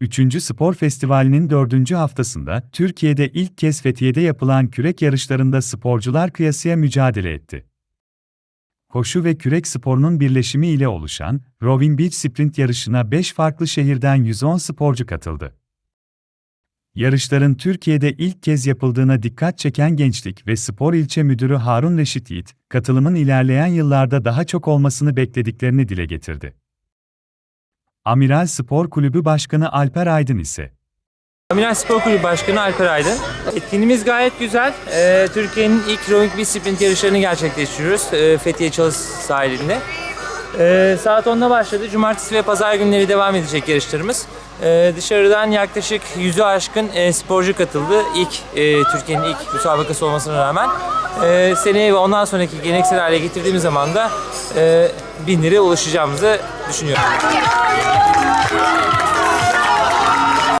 3. Spor Festivali'nin 4. haftasında Türkiye'de ilk kez Fethiye'de yapılan kürek yarışlarında sporcular kıyasıya mücadele etti. Koşu ve kürek sporunun birleşimi ile oluşan Roving Beach Sprint yarışına 5 farklı şehirden 110 sporcu katıldı. Yarışların Türkiye'de ilk kez yapıldığına dikkat çeken Gençlik ve Spor İlçe Müdürü Harun Reşit Yiğit, katılımın ilerleyen yıllarda daha çok olmasını beklediklerini dile getirdi. Amiral Spor Kulübü Başkanı Alper Aydın ise, Amiral Spor Kulübü Başkanı Alper Aydın. Etkinliğimiz gayet güzel. Ee, Türkiye'nin ilk rowing bir sprint yarışlarını gerçekleştiriyoruz ee, Fethiye Çalış sahilinde. Ee, saat 10'da başladı. Cumartesi ve pazar günleri devam edecek yarışlarımız. Ee, dışarıdan yaklaşık 100'ü aşkın e, sporcu katıldı. İlk e, Türkiye'nin ilk müsabakası olmasına rağmen. Ee, seneye ve ondan sonraki geleneksel hale getirdiğimiz zaman da e, bin liraya ulaşacağımızı düşünüyorum. Thank you.